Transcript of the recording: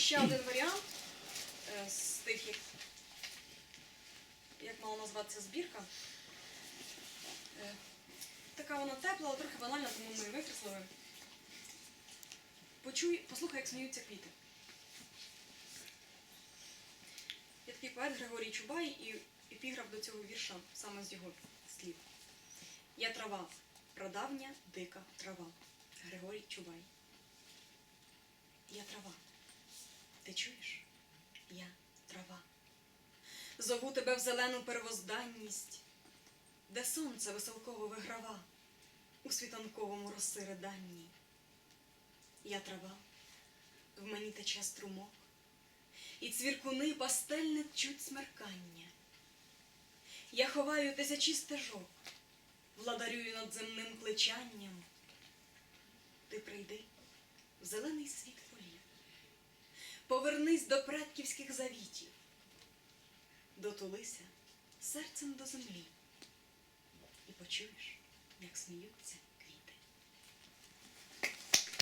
ще один варіант е, з тих, як, як мала назватися збірка. Е, Така вона тепла, але трохи банальна, тому ми викреслили. Почуй, послухай, як сміються квіти. Є такий поет Григорій Чубай і епіграф до цього вірша саме з його слів. Я трава, прадавня дика трава. Григорій Чубай. Я трава. Ти чуєш? Я трава. Зову тебе в зелену первозданність, де сонце веселково виграва у світанковому розсереданні. Я трава, в мені тече струмок, і цвіркуни пастельне чуть смеркання. Я ховаю тисячі стежок, владарюю над земним кличанням. Ти прийди в зелений світ полів, повернись до предківських завітів, дотулися серцем до землі. І почуєш, як сміються